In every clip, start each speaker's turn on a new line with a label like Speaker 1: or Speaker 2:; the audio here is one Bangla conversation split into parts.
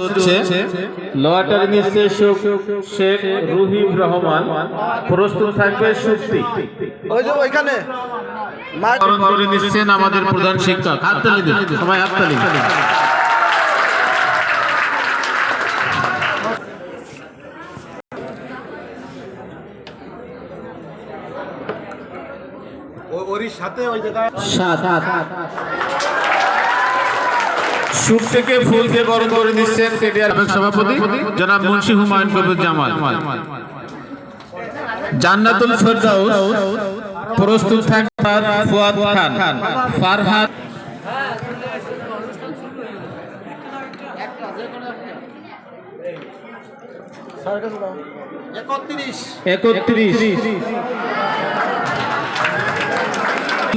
Speaker 1: হচ্ছে লোয়াটার নিচ্ছে শেখ রুহিম রহমান। প্রস্তুত থাকবে সুক্তি
Speaker 2: ওই যে ওইখানে। মাঠ
Speaker 1: করে নিচ্ছেন আমাদের প্রধান শিক্ষক। হাততালি দিন। সবাই হাততালি
Speaker 2: সাথে ওই জায়গায়
Speaker 1: সাত। সুখ থেকে ফুল দিয়ে বরণ করে কেডিআর সভাপতি জনাব মুন্সি হুমায়ুন কবির জামাল। জান্নাতুল ফেরদাউস প্রস্তুত থাকবার ফুয়াদ খান ফারহাদ
Speaker 2: একত্রিশ।
Speaker 1: একত্রিশ।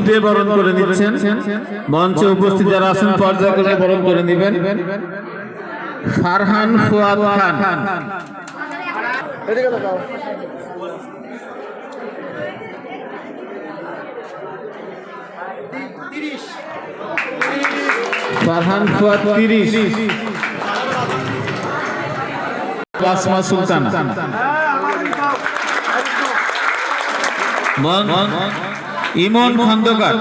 Speaker 1: দিয়ে বরণ করে নিচ্ছেন। মঞ্চে উপস্থিত যারা আছেন, পর্যায়ক্রমে বরণ করে নেবেন। ফারহান ফুয়াদ খান। ফারহান ফুয়াদ তিরিশ। বাসমা সুলতানা। মন- ইমন খন্দকার।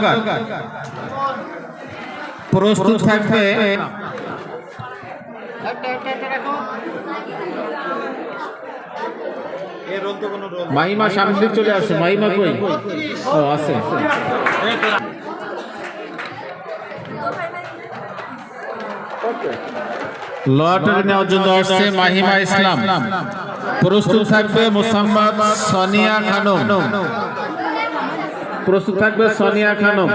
Speaker 1: প্রস্তুত থাকবে। মাহিমা সামনে চলে আসে। মাহিমা কই? ও আছে। লটারি নেওয়ার জন্য আসছে মাহিমা ইসলাম। প্রস্তুত থাকবে মোসাম্মদ সোনিয়া খানম। প্রস্তুত থাকবে সোনিয়া খানম।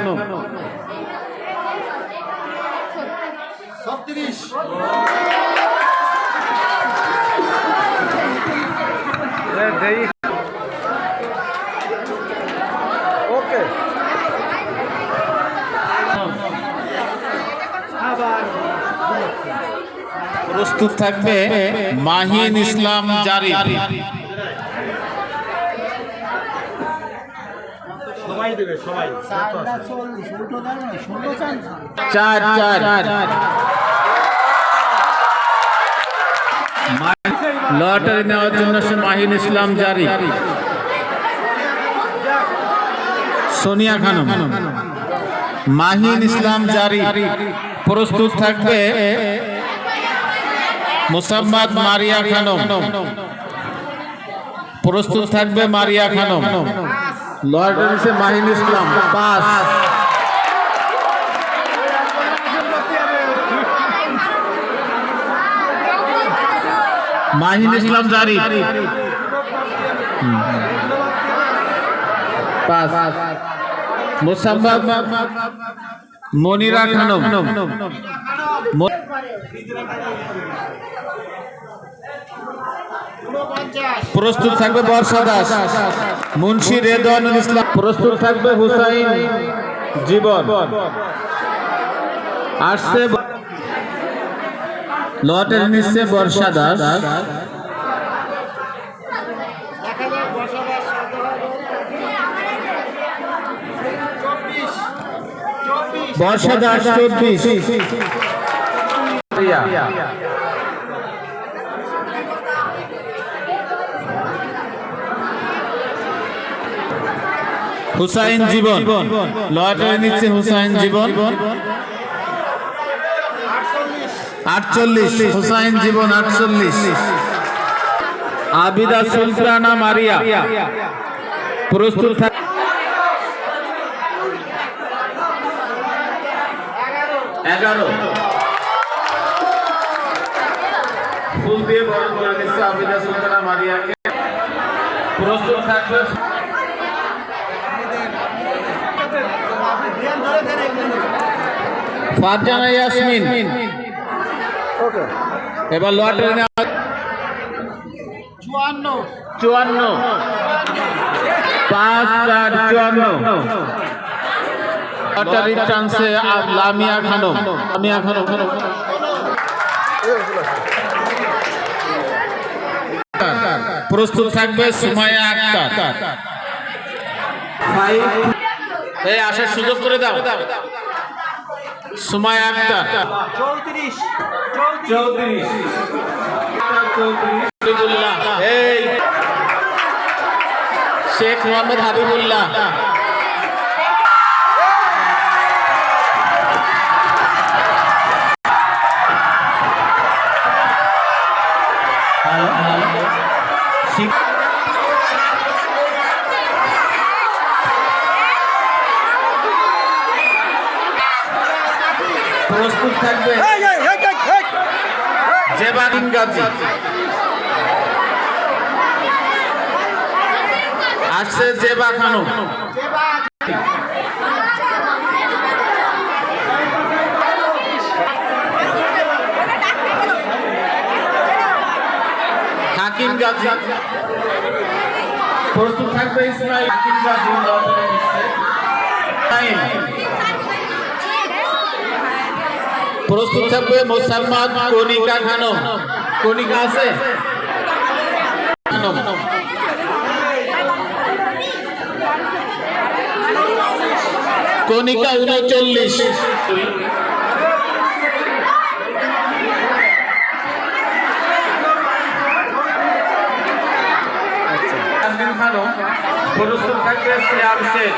Speaker 2: ওকে।
Speaker 1: প্রস্তুত থাকবে মাহিন ইসলাম জারি
Speaker 2: সবাই দেবে, সবাই।
Speaker 1: চার চার। লটারি নেওয়ার জন্য মাহিন ইসলাম জারি। সোনিয়া খানম। মাহিন ইসলাম জারি। প্রস্তুত থাকবে মোসাম্মদ মারিয়া খানম। প্রস্তুত থাকবে মারিয়া খানম। লটারি সে মাহিন ইসলাম পাঁচ মাহিন ইসলাম জারি পাঁচ মোসাম্মদ মনিরা খানম ম- প্রস্তুত থাকবে বর্ষা দাস মুন্সি রেদওয়ানুল ইসলাম। প্রস্তুত থাকবে হুসাইন জীবন। আসছে লটের নিচ্ছে বর্ষা দাস বর্ষা দাস চব্বিশ। হুসাইন জীবন। লটারি নিচ্ছে হুসাইন জীবন। আটচল্লিশ, হুসাইন জীবন আটচল্লিশ। আবিদা সুলতানা মারিয়া। প্রস্তুত এগারো। ফুল দিয়ে করে দিচ্ছে আবিদা সুলতানা মারিয়াকে। প্রস্তুত থাকবে। ফারজানা ইয়াসমিন।
Speaker 2: ওকে।
Speaker 1: এবার লটারি নেওয়া
Speaker 2: চুয়ান্ন।
Speaker 1: চুয়ান্ন। পাঁচ চার চুয়ান্ন। লটারির চান্সে লামিয়া খানম। লামিয়া খানম। প্রস্তুত থাকবে সুমাইয়া আক্তার। এই আসার সুযোগ করে দাও। সুমায় আক্তার
Speaker 2: চৌত্রিশ
Speaker 1: চৌত্রিশ। এই। শেখ মোহাম্মদ হাবিবুল্লাহ শিখ- প্রস্তুত থাকবে। জেবাদিন গাজী আসছে জেবা খানম হাকিম গাজী। প্রস্তুত থাকবে ইসমাইল। হাকিম গাজী লটারি নিচ্ছে। টাইম। প্রস্তুত থাকবে মোসাম্মদ কনিকা খানম। কনিকা আছে? কনিকা উনচল্লিশ। প্রস্তুত থাকবে সিয়াম শেখ।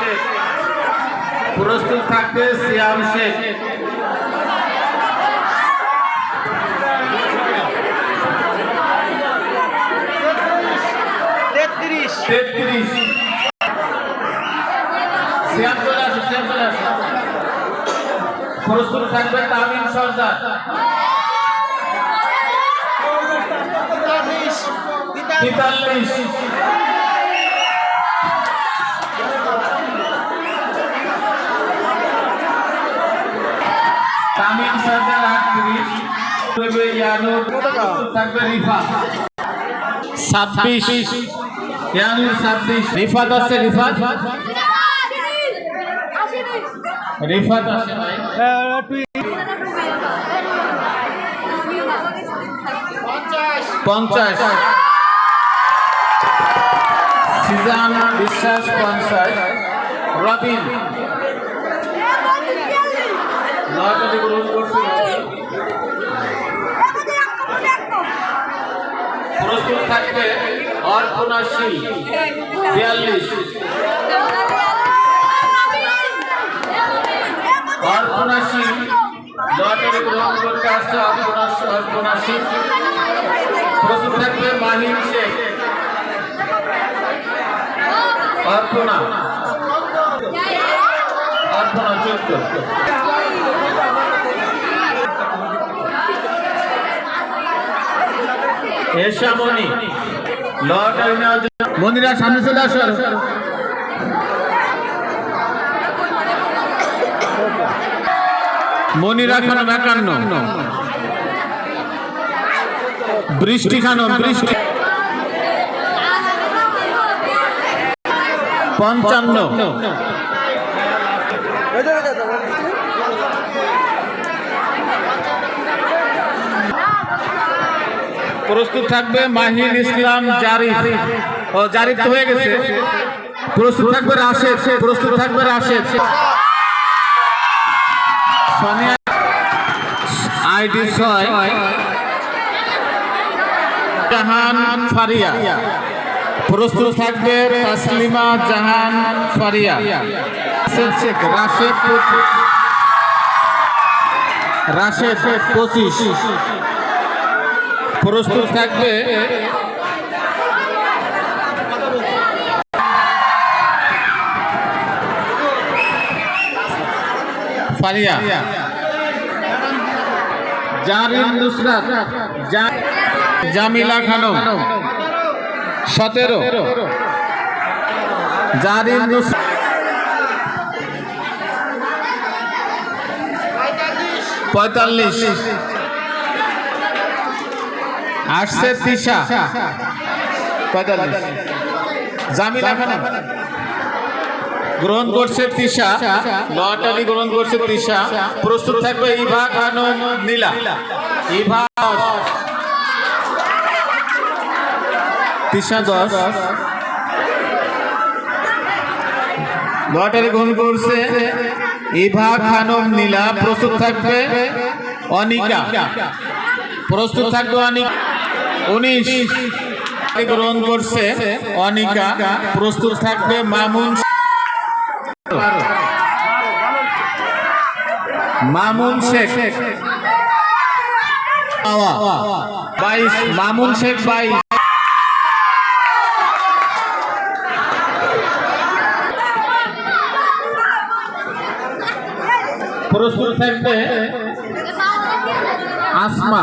Speaker 1: প্রস্তুত থাকবে সিয়াম শেখ।
Speaker 2: তেত্রিশ।
Speaker 1: চলে আসো চলে আসো। প্রস্তুত থাকবে তামিম সর্দার। তেতাল্লিশ। তামিম সর্দার আটত্রিশ। থাকবে রিফা। ছাব্বিশ। ইয়ানুর ছাব্বিশ। রিফাত আছে, রিফাত? রিফাত আছে পঞ্চাশ। সিজান বিশ্বাস, পঞ্চাশ। রবিন। নয়টা থেকে করছে। প্রস্তুত থাকবে। অর্পণা শীল বিয়াল্লিশ। অর্পণা নয়টা থেকে রোল করতে আসছে অর্পণা অর্পণা প্রস্তুত থাকবে মাহিম অর্পণা। অর্পণা, চোদ্দ। এসামনি লটারি নেওয়ার জন্য মন্দিরা সামনে চলে আসো। মনিরা খানম একান্ন। বৃষ্টি খানম বৃষ্টি। পঞ্চান্ন। প্রস্তুত থাকবে মাহিন ইসলাম জারিফ। ও, জারিফ তো হয়ে গেছে। প্রস্তুত থাকবে রাশেদ, প্রস্তুত থাকবে রাশেদ। সোনিয়া, আইডি ছয়। জাহান ফারিয়া। প্রস্তুত থাকবে তাসলিমা জাহান ফারিয়া। শেখ, রাশেদ রাশেদ পঁচিশ। প্রস্তুত থাকবে। ফারিয়া। জামিলা খানম। সতেরো। পঁয়তাল্লিশ। আসছে তিশা। পঁয়তাল্লিশ জামিলা খানম গ্রহণ করছে তিশা। লটারি গ্রহণ করছে তিশা। প্রস্তুত থাকবে ইভা খানম নীলা। ইভা তিশা দশ। লটারি গ্রহণ করছে ইভা খানম নীলা। প্রস্তুত থাকবে অনিকা। প্রস্তুত থাকবে অনিকা। উনিশ গ্রহণ করছে। অনিকা প্রস্তুত থাকবে মামুন। মামুন শেখ। বাইশ, মামুন শেখ বাইশ। প্রস্তুত থাকবে আসমা।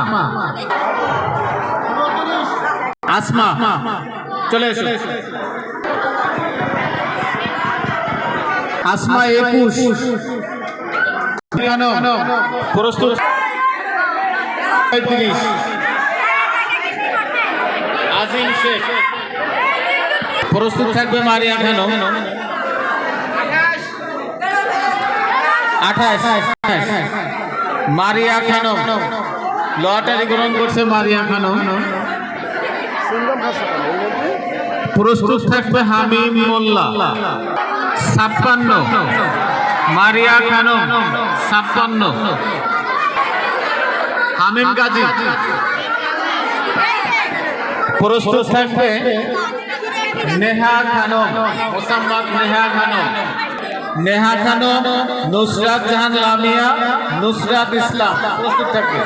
Speaker 1: আসমা। চলে এসো। আসমা একুশ। প্রস্তুত পঁয়ত্রিশ। আজিম শেখ। প্রস্তুত থাকবে মারিয়া খানম। আঠাশ। মারিয়া খানম। লটারি গ্রহণ করছে মারিয়া খানম। প্রস্তুত থাকবে হামিম মোল্লা। ছাপ্পান্ন। মারিয়া খানম, ছাপ্পান্ন। হামিম গাজী। প্রস্তুত থাকবে নেহা খানম নেহা খানম। নেহা খানম, নুসরাত জাহান লামিয়া, নুসরাত ইসলাম। প্রস্তুত থাকবে।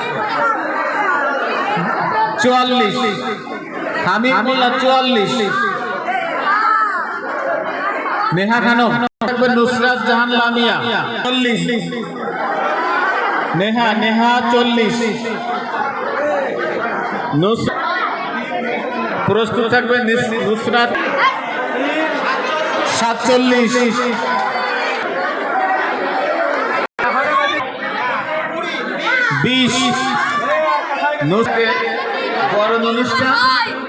Speaker 1: চুয়াল্লিশ। হামিদ মোল্লা চুয়াল্লিশ। নেহা খানম। নুসরাত জাহান লামিয়া। চল্লিশ। নেহা নেহা চল্লিশ। প্রস্তুত থাকবে নিস- নুসরাত। সাতচল্লিশ। বিশ। বরণ অনুষ্ঠান।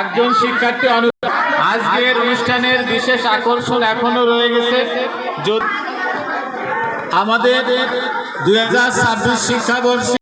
Speaker 1: একজন শিক্ষার্থী অনু আজকের অনুষ্ঠানের বিশেষ আকর্ষণ এখনও রয়ে গেছে। আমাদের দুই হাজার ছাব্বিশ শিক্ষাবর্ষে